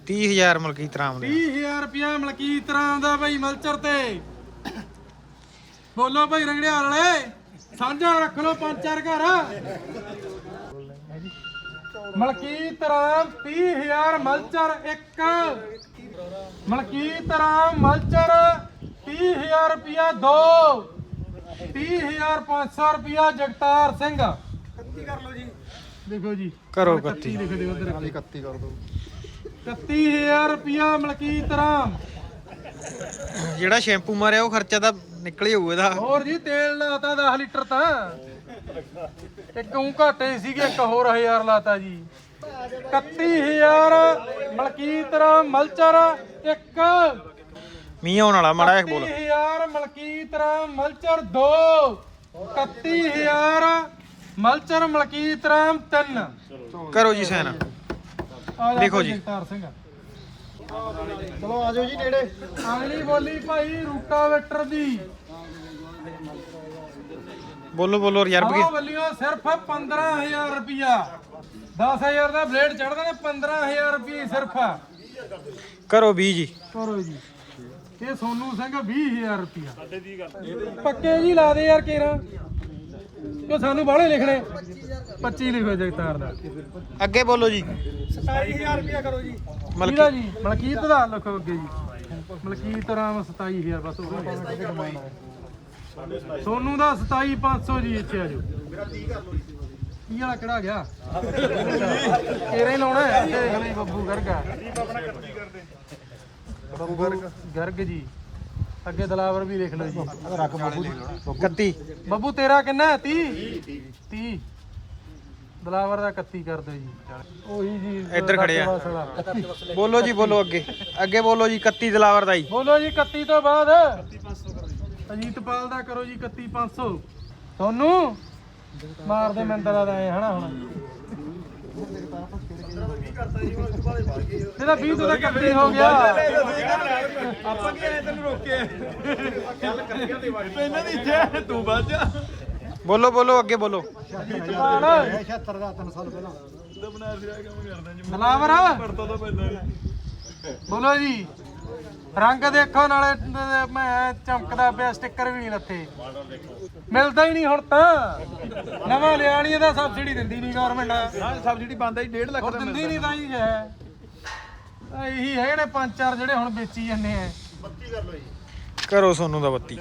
30000 ਮਲਕੀਤ ਰਾਮ ਦੇ। 20000 ਰੁਪਿਆ ਮਲਕੀਤ ਰਾਮ ਦਾ ਭਾਈ ਮਲਚਰ ਤੇ। ਬੋਲੋ ਭਾਈ ਰੰਗੜਿਆਲ ਵਾਲੇ ਸਾਂਝਾ ਰੱਖ ਲਓ ਪੰਜ ਚਾਰ ਘਰ। ਮਲਕੀਤ ਰਾਮ 30000 ਮਲਚਰ ਇੱਕ। ਮਲਕੀਤ ਰਾਮ ਮਲਚਰ 30000 ਰੁਪਿਆ ਦੋ। 30500 ਰੁਪਿਆ ਜਗਤਾਰ ਸਿੰਘ। 31 ਕਰ ਲਓ ਜੀ। ਦੇਖੋ ਜੀ। ਕਰੋ 31 31 ਲਿਖ ਦਿਓ ਉਧਰ। 31 ਕਰ ਦੋ 31000 ਰੁਪਿਆ ਮਲਕੀਤ ਰਾਮ। ਜਿਹੜਾ ਸ਼ੈਂਪੂ ਮਾਰਿਆ ਉਹ ਖਰਚਾ ਤਾਂ ਨਿਕਲ ਹੀ ਹੋਊ ਇਹਦਾ। ਹੋਰ ਜੀ ਤੇਲ ਲਾਤਾ 10 ਲੀਟਰ ਤਾਂ। ਇੱਕ ਉਂ ਘਾਟੇ ਸੀਗੇ ਇੱਕ ਹੋਰ 1000 ਲਾਤਾ ਜੀ। 31000 ਮਲਕੀਤ ਰਾਮ ਮਲਚਰ ਇੱਕ ਮੀਂਹ ਆਉਣ ਵਾਲਾ ਮਾੜਾ ਜਿਹਾ ਬੋਲ। 31000 ਮਲਕੀਤ ਰਾਮ ਮਲਚਰ 2 31000 ਮਲਚਰ ਮਲਕੀਤ ਰਾਮ 3 ਕਰੋ ਜੀ ਸੈਨ ਲਿਖੋ ਜੀ। ਜਗਤਾਰ ਸਿੰਘ। ਚਲੋ ਆਜੋ ਜੀ ਨੇੜੇ। ਅਗਲੀ ਬੋਲੀ ਭਾਈ ਰੂਟਾਵੇਟਰ ਦੀ। ਬੋਲੋ ਬੋਲੋ ਰਿਜ਼ਰਵ ਆਹ ਬੱਲੀਓ ਸਿਰਫ 15000 ਰੁਪਿਆ 10000 ਦਾ ਬਲੇਡ ਚੜਦਾ ਨੇ 15000 ਰੁਪਏ ਸਿਰਫ। ਕਰੋ 20 ਜੀ। ਕਰੋ ਜੀ। ਇਹ ਸੋਨੂ ਸਿੰਘ 20000 ਰੁਪਿਆ ਪੱਕੇ ਜੀ ਲਾ ਦੇ ਯਾਰ ਕੇਰਾ। ਕਿਉਂ ਸਾਨੂੰ ਬਾਹਲੇ ਲਿਖਣੇ? 25 ਲਿਖੋ ਜਗਤਾਰ ਦਾ। ਅੱਗੇ ਬੋਲੋ ਜੀ। ਮਲਕੀਤ ਜੀ। ਮਲਕੀਤ ਦਾ ਲਿਖੋ ਅੱਗੇ ਜੀ। ਮਲਕੀਤ ਰਾਮ 27000 ਬਸ ਹੋ ਗਿਆ ਸੋਨੂ ਦਾ 27500 ਜੀ ਇੱਥੇ ਆ ਜਾਓ। ਮੇਰਾ 30 ਕਰ ਲਓ ਕੀ ਵਾਲਾ ਕਿਹੜਾ ਗਿਆ? ਤੇਰੇ ਹੀ ਲਾਉਣਾ ਹੈ। ਦੇਖ ਲਈ ਬੱਬੂ ਗਰਗਾ ਗਰਗ। ਗਰਗ ਜੀ। ਅੱਗੇ ਦਲਾਵਰ ਵੀ ਲਿਖ ਲਓ ਜੀ। 31 ਬੱਬੂ ਤੇਰਾ ਕਿੰਨਾ ਹੈ? 30 30 ਦਲਾਵਰ ਦਾ 31 ਕਰ ਦਿਓ ਜੀ। ਉਹੀ ਜੀ ਇੱਧਰ ਖੜੇ ਆ। ਬੋਲੋ ਜੀ ਬੋਲੋ ਅੱਗੇ। ਅੱਗੇ ਬੋਲੋ ਜੀ 31 ਦਲਾਵਰ ਦਾ ਜੀ। ਬੋਲੋ ਜੀ 31 ਤੋਂ ਬਾਅਦ। ਅਜੀਤਪਾਲ ਦਾ ਕਰੋ ਜੀ 31500 ਤੁਹਾਨੂੰ ਮਾਰਦੇ ਮੰਦਰਾ ਦਾ ਐ ਹਨਾ ਹੁਣ। ਇਹਦਾ 20 ਤੋਂ ਤਾਂ ਕੱਟੇ ਹੋ ਗਿਆ। ਆਪਾਂ ਕੀ ਐ ਤੈਨੂੰ ਰੋਕੇ ਗੱਲ ਕਰੀਏ ਤੇ ਵਾਰੀ ਇਹਨਾਂ ਦੀ ਇੱਥੇ ਤੂੰ ਵੱਜ ਜਾ ਬੋਲੋ ਬੋਲੋ ਅੱਗੇ ਬੋਲੋ। ਅਜੀਤਪਾਲ 76 ਦਾ 3 ਸਾਲ ਪਹਿਲਾਂ ਦਬਨਾ ਸਿਆ ਕੰਮ ਕਰਦਾ ਜੀ। ਦਲਾਵਰ ਪੜਤਾ ਤਾਂ ਪੈਂਦਾ ਬੋਲੋ ਜੀ। ਰੰਗ ਦੇਖੋ ਨਾਲੇ ਮੈਂ ਚਮਕਦਾ ਪਿਆ ਸਟicker ਵੀ ਨਹੀਂ ਲੱਥੇ। ਮਿਲਦਾ ਹੀ ਨਹੀਂ ਹੁਣ ਤਾਂ। ਨਵਾਂ ਲਿਆਣੀ ਇਹਦਾ ਸਬਸਿਡੀ ਦਿੰਦੀ ਨਹੀਂ ਗਵਰਨਮੈਂਟ ਹਾਂ ਸਬਸਿਡੀ ਬੰਦਾ ਹੀ 1.5 ਲੱਖ ਹੋਰ ਦਿੰਦੀ ਨਹੀਂ ਤਾਂ ਹੀ ਹੈ। ਤਾਂ ਇਹੀ ਹੈਗੇ ਨੇ ਪੰਜ ਚਾਰ ਜਿਹੜੇ ਹੁਣ ਵੇਚੀ ਜਾਂਦੇ ਆ। ਕਰੋ ਸੋਨੂ ਦਾ 32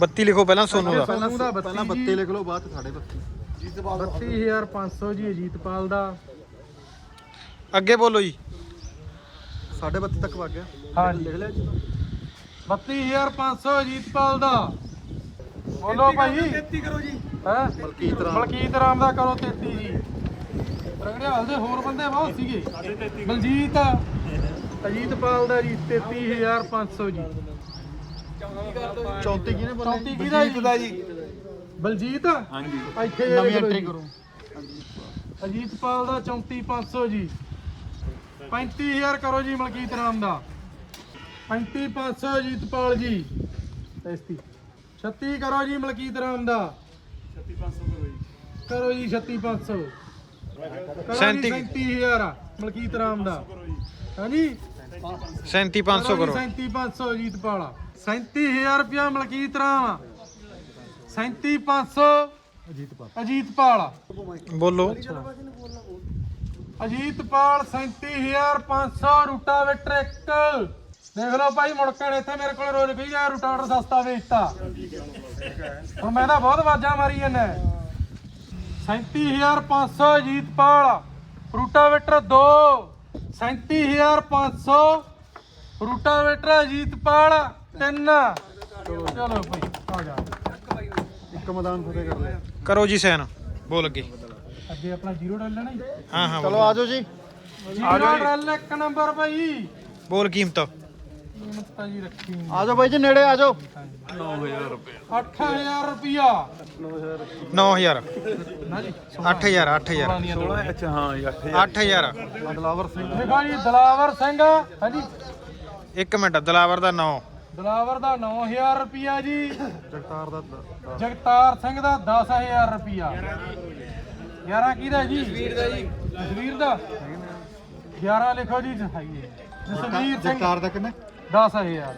32 ਲਿਖੋ ਪਹਿਲਾਂ ਸੋਨੂ ਦਾ। ਸੋਨੂ ਦਾ ਪਹਿਲਾਂ 32 32 ਲਿਖ ਲਓ ਬਾਅਦ ਚ ਸਾਡੇ 32 32500 ਜੀ ਅਜੀਤਪਾਲ ਦਾ। ਅੱਗੇ ਬੋਲੋ ਜੀ। 32 ਤੱਕ ਵਗ ਗਿਆ। ਹਾਂ ਲਿਖ ਲਿਆ ਜੀ। 32500 ਅਜੀਤਪਾਲ ਦਾ। ਬੋਲੋ ਭਾਈ। 33 ਕਰੋ ਜੀ। ਹੈ? ਮਲਕੀਤ ਰਾਮ। ਮਲਕੀਤ ਰਾਮ ਦਾ ਕਰੋ 33 ਜੀ। ਰਗੜਿਆਲ ਦੇ ਹੋਰ ਬੰਦੇ ਬਹੁਤ ਸੀਗੇ। ਬਲਜੀਤ ਅਜੀਤਪਾਲ ਦਾ ਜੀ 33500 ਜੀ। 34 ਕਿਹਨੇ ਬੋਲੇ? 34 ਕਿਹਦਾ ਜੀ? ਬਲਜੀਤ ਹਾਂਜੀ। ਇੱਥੇ ਜੇ ਨਵੀਂ ਐਂਟਰੀ ਜੀ। ਕਰੋ। ਅਜੀਤਪਾਲ ਦਾ 34500 ਜੀ। 35000 ਕਰੋ ਜੀ ਮਲਕੀਤ ਰਾਮ ਦਾ। 35500 ਅਜੀਤਪਾਲ ਜੀ। 33 36 ਕਰੋ ਜੀ ਮਲਕੀਤ ਰਾਮ ਦਾ। 36500 ਕਰੋ ਜੀ 36500 ਕਰੋ ਜੀ 37 37000 ਮਲਕੀਤ ਰਾਮ ਦਾ। ਹਾਂਜੀ 37500 ਕਰੋ 37500 ਅਜੀਤਪਾਲ। 37000 ਰੁਪਿਆ ਮਲਕੀਤ ਰਾਮ। 37500 ਅਜੀਤਪਾਲ ਅਜੀਤਪਾਲ। ਬੋਲੋ। ਅਜੀਤਪਾਲ 37500 ਰੂਟਾਵੇਟਰ ਇੱਕ। ਦੇਖ ਲਓ ਭਾਈ ਮੁੜਕਣ ਇੱਥੇ ਮੇਰੇ ਕੋਲ ਰੋਜ਼ ਵੀ ਜਾ ਰੂਟਾਵੇਟਰ ਸਸਤਾ ਵੇਚਤਾ ਹੁਣ ਮੈਂ ਤਾਂ ਬਹੁਤ ਆਵਾਜ਼ਾਂ ਮਾਰੀ ਜਾਂਦਾ। 37500 ਅਜੀਤਪਾਲ ਰੂਟਾਵੇਟਰ 2 37500 ਰੂਟਾਵੇਟਰ ਅਜੀਤਪਾਲ 3 ਚਲੋ ਭਾਈ ਆ ਜਾ। ਇੱਕ ਮੈਦਾਨ ਫਤਿਹ ਕਰ ਲਿਆ। ਕਰੋ ਜੀ ਸੈਨ ਬੋਲ ਅੱਗੇ। ਅੱਗੇ ਆਪਣਾ ਜ਼ੀਰੋ ਡਾਲ ਲੈਣਾ ਜੀ? ਹਾਂ ਹਾਂ ਚਲੋ। ਆਜੋ ਜੀ। ਜ਼ੀਰੋ ਡਾਲ ਇੱਕ ਨੰਬਰ ਭਾਈ ਬੋਲ ਕੀਮਤ। ਕੀਮਤ ਤਾਂ ਜੀ ਰੱਖੀ ਬਾਈ ਜੀ ਨੇੜੇ ਆ ਜਾਓ। 8000 ਰੁਪਿਆ 9000 ਨਾ ਜੀ। 8000 8000 ਦੀਆਂ ਦੋ ਅੱਛਾ ਹਾਂ 8000 ਬਦਲਾਵਰ ਸਿੰਘ। ਦੇਖੋ ਜੀ ਦਲਾਵਰ ਸਿੰਘ। ਹਾਂਜੀ। ਇੱਕ ਮਿੰਟ ਦਲਾਵਰ ਦਾ 9 ਦਲਾਵਰ ਦਾ 9000 ਰੁਪਿਆ ਜੀ। ਜਗਤਾਰ ਦਾ ਜਗਤਾਰ ਸਿੰਘ ਦਾ 10000 ਰੁਪਿਆ 11 ਕਿਹਦਾ ਜੀ? ਜਸਵੀਰ ਦਾ ਜੀ। ਜਸਵੀਰ ਦਾ? 11 ਲਿਖੋ ਜੀ ਜਸਵੀਰ ਜਸਵੀਰ ਸਿੰਘ ਜਗਤਾਰ ਦਾ ਕਿੰਨੇ? 10000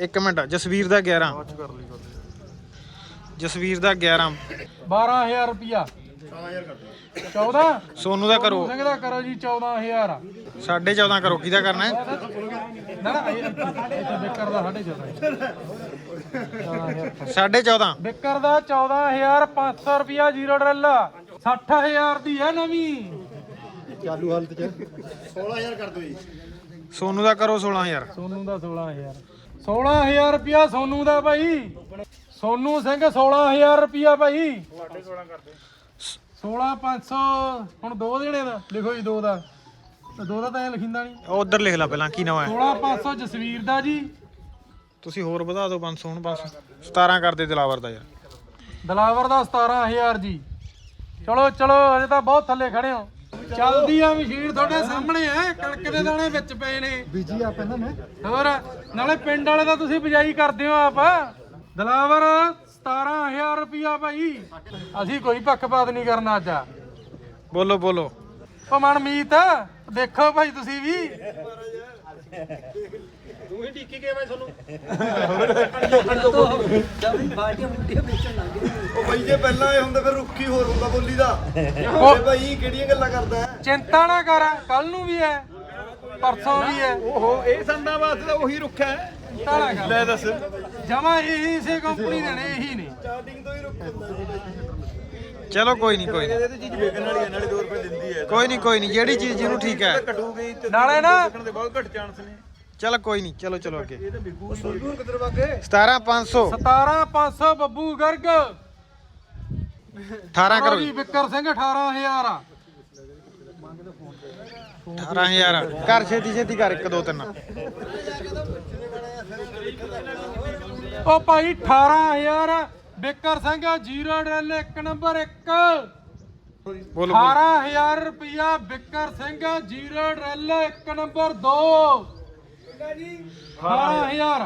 ਇੱਕ ਮਿੰਟ ਜਸਵੀਰ ਦਾ 11 ਜਸਵੀਰ ਦਾ 11 12000 ਰੁਪਿਆ 14 ਸੋਨੂ ਦਾ ਕਰੋ। ਸਿੰਘ ਦਾ ਕਰੋ ਜੀ 14000 14.5 ਕਰੋ ਕਿਹਦਾ ਕਰਨਾ ਹੈ? ਨਾ ਨਾ ਇਹ ਇੱਥੇ ਬਿੱਕਰ ਦਾ 14.5 14.5 ਬਿੱਕਰ ਦਾ 14500 ਰੁਪਿਆ ਜ਼ੀਰੋ ਡਰਿਲ। 60000 ਦੀ ਹੈ ਨਵੀਂ। ਚਾਲੂ ਹਾਲਤ ਚ। 16000 ਕਰ ਦਿਓ ਜੀ। ਸੋਨੂ ਦਾ ਕਰੋ 16000 ਸੋਨੂ ਸੋਨੂ ਦਾ 16000 16000 ਰੁਪਿਆ ਸੋਨੂ ਦਾ ਭਾਈ। ਸੋਨੂ ਸਿੰਘ 16000 ਰੁਪਿਆ ਭਾਈ। 16500 ਹੁਣ ਦੋ ਦੇਣੇ ਦਾ। ਲਿਖੋ ਜੀ ਦੋ ਦਾ। ਤੇ ਦੋ ਦਾ ਤਾਂ ਐ ਲਿਖਿੰਦਾ ਨਹੀਂ ਉਧਰ ਲਿਖ ਲੈ ਪਹਿਲਾਂ ਕੀ ਨਾਮ ਹੈ? 16500 ਜਸਵੀਰ ਦਾ ਜੀ। ਤੁਸੀਂ ਹੋਰ ਵਧਾ ਦਿਓ 500 ਹੁਣ 500 17 ਕਰ ਦੇ ਦਿਲਾਵਰ ਦਾ ਯਾਰ। ਦਲਾਵਰ ਦਾ 17000 ਜੀ। ਚਲੋ ਚਲੋ ਅਜੇ ਤਾਂ ਬਹੁਤ ਥੱਲੇ ਖੜੇ ਹੋ। ਚੱਲਦੀ ਆ ਮਸ਼ੀਨ ਤੁਹਾਡੇ ਸਾਹਮਣੇ ਐ ਕਣਕ ਦੇ ਦਾਣੇ ਵਿੱਚ ਪਏ ਨੇ। ਬੀਜੀ ਆ ਪੈਂਦਾ ਮੈਂ। ਹੋਰ ਨਾਲੇ ਪਿੰਡ ਵਾਲੇ ਤਾਂ ਤੁਸੀਂ ਬਿਜਾਈ ਕਰਦੇ ਹੋ ਆਪ। ਦਲਾਵਰ 17000 ਰੁਪਿਆ ਭਾਈ। ਅਸੀਂ ਕੋਈ ਪੱਖਪਾਤ ਨਹੀਂ ਕਰਨਾ ਅੱਜ। ਬੋਲੋ ਬੋਲੋ। ਉਹ ਮਨਮੀਤ ਦੇਖੋ ਭਾਈ ਤੁਸੀਂ ਵੀ। ਉਹ ਬਾਈ ਜੇ ਪਹਿਲਾਂ ਇਹ ਹੁੰਦੇ ਫਿਰ ਰੁੱਖੀ ਹੋਰ ਹੁੰਦਾ ਬੋਲੀ ਦਾ। ਉਹ- ਇਹ ਬਾਈ ਕਿਹੜੀਆਂ ਗੱਲਾਂ ਕਰਦਾ ਹੈ? ਚਿੰਤਾ ਨਾ ਕਰ ਕੱਲ ਨੂੰ ਵੀ ਹੈ ਪਰਸੋਂ ਵੀ ਹੈ। ਓਹੋ ਇਹ ਸੰਦਾਂ ਵਾਸਤੇ ਉਹੀ ਰੁੱਖਾ ਹੈ। ਕਰ। ਲੈ ਦੱਸ। ਜਮਾ ਇਹੀ ਇਸੇ ਕੰਪਨੀ ਦੇ ਨੇ ਇਹੀ ਨੇ। ਸਟਾਰਟਿੰਗ ਤੋਂ ਹੀ ਰੁੱਖ ਹੁੰਦਾ ਚਲੋ ਕੋਈ ਨਹੀਂ ਕੋਈ ਨਹੀਂ ਇਹ ਤੇ ਚੀਜ਼ ਵੇਚਣ ਵਾਲੀ ਹੈ ਨਾਲੇ 2 ਰੁਪਏ ਦਿੰਦੀ ਹੈ। ਕੋਈ ਨਹੀਂ ਕੋਈ ਨਹੀਂ ਜਿਹੜੀ ਚੀਜ਼ ਜਿਹਨੂੰ ਠੀਕ ਹੈ। ਨਾਲੇ ਨਾ ਵਿਕਣ ਦੇ ਬਹੁਤ ਘੱਟ ਚਾਂਸ ਨੇ। ਚਲ ਕੋਈ ਨਹੀਂ ਚਲੋ ਚਲੋ ਅੱਗੇ। ਇਹ ਤਾਂ ਵਿਕੂਗੀ ਸੋਲੂ ਕਿਧਰ ਵਾਗੇ 17500 17500 ਬੱਬੂ ਗਰਗ। 18 ਕਰੋ। ਜੀ ਵਿਕਰ ਸਿੰਘ 18000 ਆ 18000 ਕਰ ਛੇਤੀ ਛੇਤੀ ਕਰ 1 2 3 ਉਹ ਭਾਈ 18000 ਬਿੱਕਰ ਸਿੰਘ ਜ਼ੀਰੋ ਡਰਲ ਇੱਕ ਨੰਬਰ 1 ਬੋਲੋ 18000 ਰੁਪਿਆ ਬਿੱਕਰ ਸਿੰਘ ਜ਼ੀਰੋ ਡਰਲ ਇੱਕ ਨੰਬਰ 2 18000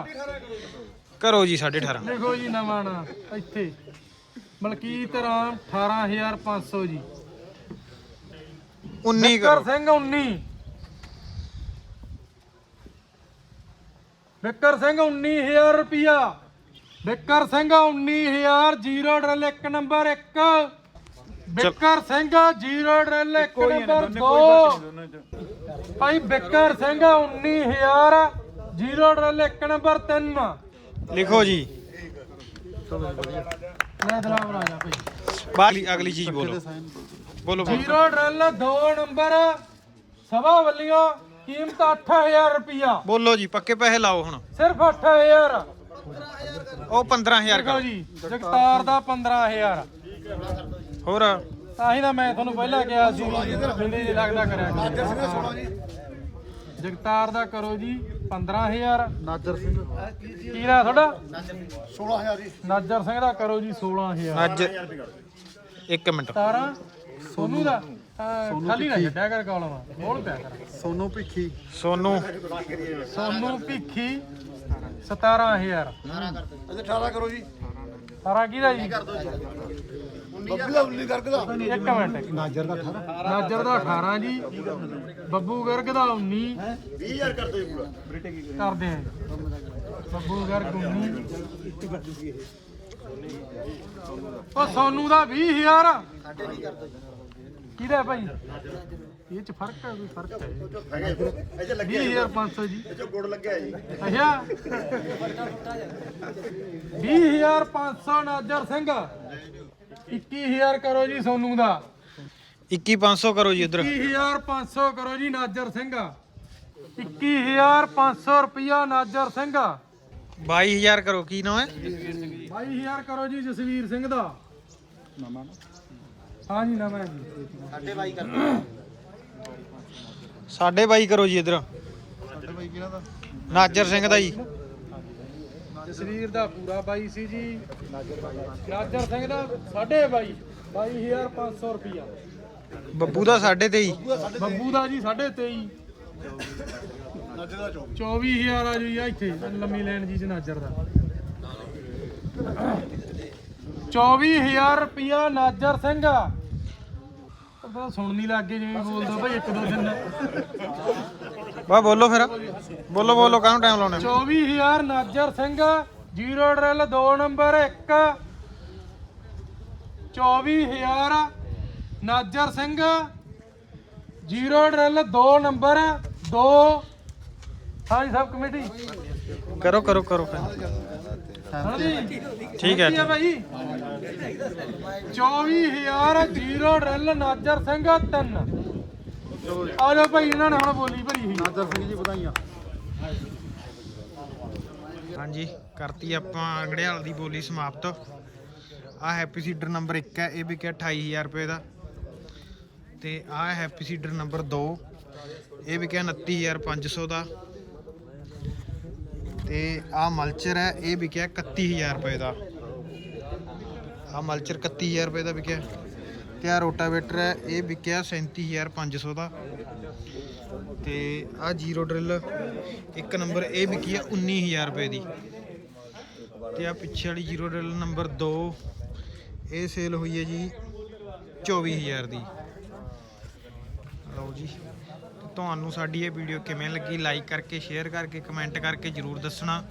ਕਰੋ। ਜੀ 18.5 ਲਿਖੋ ਜੀ ਨਵਾਂ ਨਾ ਇੱਥੇ। ਮਲਕੀਤ ਰਾਮ 18500 ਜੀ। 19 ਬਿੱਕਰ ਕਰੋ। ਸਿੰਘ 19 ਬਿੱਕਰ ਸਿੰਘ 19000 ਰੁਪਿਆ ਬਿੱਕਰ ਸਿੰਘ 19000 ਜ਼ੀਰੋ ਡਰਲ ਇੱਕ number 1 Bikkar Singh zero drill ਇੱਕ ਨੰਬਰ 2 ਭਾਈ ਬਿੱਕਰ ਸਿੰਘ 19000 ਜ਼ੀਰੋ ਡਰਲ ਇੱਕ ਨੰਬਰ 3 ਲਿਖੋ ਜੀ। ਲੈ ਭਾਈ। ਅਗਲੀ ਚੀਜ਼ ਬੋਲੋ। ਬੋਲੋ ਬੋਲੋ। ਜ਼ੀਰੋ ਡਰਲ 2 ਨੰਬਰ ਸਵਾ ਵੱਲੀਆਂ ਕੀਮਤ 8000 ਰੁਪਿਆ ਬੋਲੋ ਜੀ ਪੱਕੇ ਪੈਸੇ ਲਾਓ ਹੁਣ। ਸਿਰਫ 8000 ਉਹ 15000 ਦੇਖੋ ਕਰੋ। ਜੀ ਜਗਤਾਰ ਦਾ 15000 ਹੋਰ? ਤਾਂ ਹੀ ਤਾਂ ਮੈਂ ਤੁਹਾਨੂੰ ਪਹਿਲਾਂ ਕਿਹਾ ਸੀ ਬਿੰਦੀ ਜੀ ਲੱਗਦਾ ਕਰਿਆ ਕਰੋ। ਜਗਤਾਰ ਦਾ ਕਰੋ ਜੀ 15000 ਨਾਜਰ ਸਿੰਘ। ਕੀ ਦਾ ਤੁਹਾਡਾ? 16000 ਜੀ। ਨਾਜਰ ਸਿੰਘ ਦਾ ਕਰੋ ਜੀ 16000 ਅੱਜ 1 ਮਿੰਟ। 17 ਸੋਨੂ ਦਾ? ਅਹ, ਖਾਲੀ ਨਾ ਛੱਡਿਆ ਕਰ ਕਾਲਮ ਬੋਲ ਪਿਆ ਕਰ। ਸੋਨੂ ਭਿੱਖੀ। ਸੋਨੂ। ਸੋਨੂ ਭਿੱਖੀ 17000 ਅੱਛਾ 18 ਕਰੋ ਜੀ। ਸਾਰਾ ਕਿਹਦਾ ਜੀ। ਬੱਬੀ ਦਾ ਉੱਲੀ ਕਰਕੇ ਦਾ। ਇੱਕ ਮਿੰਟ। ਨਾਜਰ ਦਾ 18 ਨਾਜਰ ਦਾ 18 ਜੀ। ਬੱਬੂ ਗਰਗ ਦਾ 19 20000 ਕਰ ਦਿਓ ਪੂਰਾ। ਕਰਦੇ ਆ। ਬੱਬੂ ਗਰਗ 19 ਉਹ ਸੋਨੂ ਦਾ 20000 ਕਿਹਦਾ ਭਾਈ? ਇਹ ਚ ਫ਼ਰਕ ਹੈ ਕੋਈ ਫ਼ਰਕ ਹੈ ਇਹ ਚ ਲੱਗਿਆ 20500 ਜੀ। ਇਹ ਚ ਗੁੜ ਲੱਗਿਆ ਜੀ। ਅੱਛਾ। 20500 ਨਾਜਰ ਸਿੰਘ। 21000 ਕਰੋ ਜੀ ਸੋਨੂ ਦਾ। 21500 ਕਰੋ ਜੀ ਉਧਰ। 21500 ਕਰੋ ਜੀ ਨਾਜਰ ਸਿੰਘ। 21500 ਰੁਪਿਆ ਨਾਜਰ ਸਿੰਘ। 22000 ਕਰੋ ਕੀ ਨਾਮ ਹੈ? 22000 ਕਰੋ ਜੀ ਜਸਵੀਰ ਸਿੰਘ ਦਾ। ਹਾਂ ਜੀ ਨਵਾਂ ਜੀ। ਸਾਡੇ ਬਾਈ ਕਰੋ ਜੀ ਇਧਰ। ਨਾਜਰ ਸਿੰਘ ਦਾ ਜੀ। ਜਸਵੀਰ ਦਾ ਪੂਰਾ ਬਾਈ ਸੀ ਜੀ। ਨਾਜਰ ਸਿੰਘ ਦਾ 22 22500 ਰੁਪਿਆ ਬੱਬੂ ਦਾ ਸਾਡੇ ਤੇ ਜੀ ਬੱਬੂ ਦਾ ਜੀ 23 24000 ਆ ਜੀ ਇੱਥੇ ਲੰਮੀ ਲੈਣ ਜੀ ਜਨਾਜਰ ਦਾ। 24000 ਰੁਪਿਆ ਨਾਜਰ ਸਿੰਘ ਤਾਂ ਸੁਣ ਨਹੀਂ ਲੱਗੇ ਜਿਵੇਂ ਬੋਲਦਾ ਭਾਈ ਇੱਕ ਦੋ ਦਿਨ। ਵਾ ਬੋਲੋ ਫਿਰ। ਬੋਲੋ ਬੋਲੋ ਕਾਹਨੂੰ ਟਾਈਮ ਲਾਉਣਾ? 24000 Nazar Singh zero drill 2 number 1 24000 Nazar Singh zero drill 2 number 2 ਹਾਂਜੀ ਸਬ ਕਮੇਟੀ। ਕਰੋ ਕਰੋ ਕਰੋ ਫਿਰ। ਹਾਂਜੀ। ਠੀਕ ਹੈ ਆ ਭਾਈ 24000 ਜੀਰੋ ਡਰਿਲ ਨਾਜਰ ਸਿੰਘ 3 ਆ ਲਓ ਭਾਈ ਇਹਨਾਂ ਨੇ ਹੁਣ ਬੋਲੀ ਭਰੀ ਸੀ। ਨਾਦਰ ਸਿੰਘ ਜੀ ਵਧਾਈਆਂ। ਹਾਂਜੀ ਕਰਤੀ ਆਪਾਂ ਅੰਗੜਿਆਲ ਦੀ ਬੋਲੀ ਸਮਾਪਤ। ਆ ਹੈਪੀ ਸੀਡਰ ਨੰਬਰ 1 ਹੈ ਇਹ ਵੀ ਕਿ 28000 ਰੁਪਏ ਦਾ। ਤੇ ਆ ਹੈਪੀ ਸੀਡਰ ਨੰਬਰ 2 ਇਹ ਵੀ ਕਿ 29500 ਦਾ। ਤੇ ਆ ਮਲਚਰ ਹੈ, ਇਹ ਵਿਕਿਆ ਕਿ 31000 ਰੁਪਏ ਦਾ। ਆ ਮਲਚਰ 31000 ਰੁਪਏ ਦਾ ਵਿਕਿਆ। ਤੇ ਆ ਰੋਟਾਵੇਟਰ ਹੈ, ਇਹ ਵਿਕਿਆ 37500 ਦਾ। ਤੇ ਆ ਜੀਰੋ ਡਰਿਲ, ਇੱਕ ਨੰਬਰ, ਇਹ ਵਿਕੀ ਆ 19000 ਰੁਪਏ ਦੀ। ਤੇ ਆ ਪਿੱਛੇ ਵਾਲੀ ਜੀਰੋ ਡਰਿਲ ਨੰਬਰ 2 ਇਹ ਸੇਲ ਹੋਈ ਹੈ ਜੀ 24000 ਦੀ। ਲਓ ਜੀ। ਤੁਹਾਨੂੰ ਸਾਡੀ ਇਹ ਵੀਡੀਓ ਕਿਵੇਂ ਲੱਗੀ? ਲਾਈਕ ਕਰਕੇ ਸ਼ੇਅਰ ਕਰਕੇ ਕਮੈਂਟ ਕਰਕੇ ਜਰੂਰ ਦੱਸਣਾ।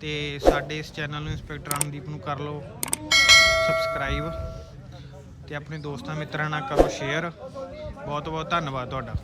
ਤੇ ਸਾਡੇ ਇਸ ਚੈਨਲ ਨੂੰ ਇੰਸਪੈਕਟਰ ਅਮਨਦੀਪ ਨੂੰ ਕਰ ਲਓ ਸਬਸਕ੍ਰਾਈਬ ਤੇ ਆਪਣੇ ਦੋਸਤਾਂ ਮਿੱਤਰਾਂ ਨਾਲ ਕਰੋ ਸ਼ੇਅਰ ਬਹੁਤ ਬਹੁਤ ਧੰਨਵਾਦ ਤੁਹਾਡਾ।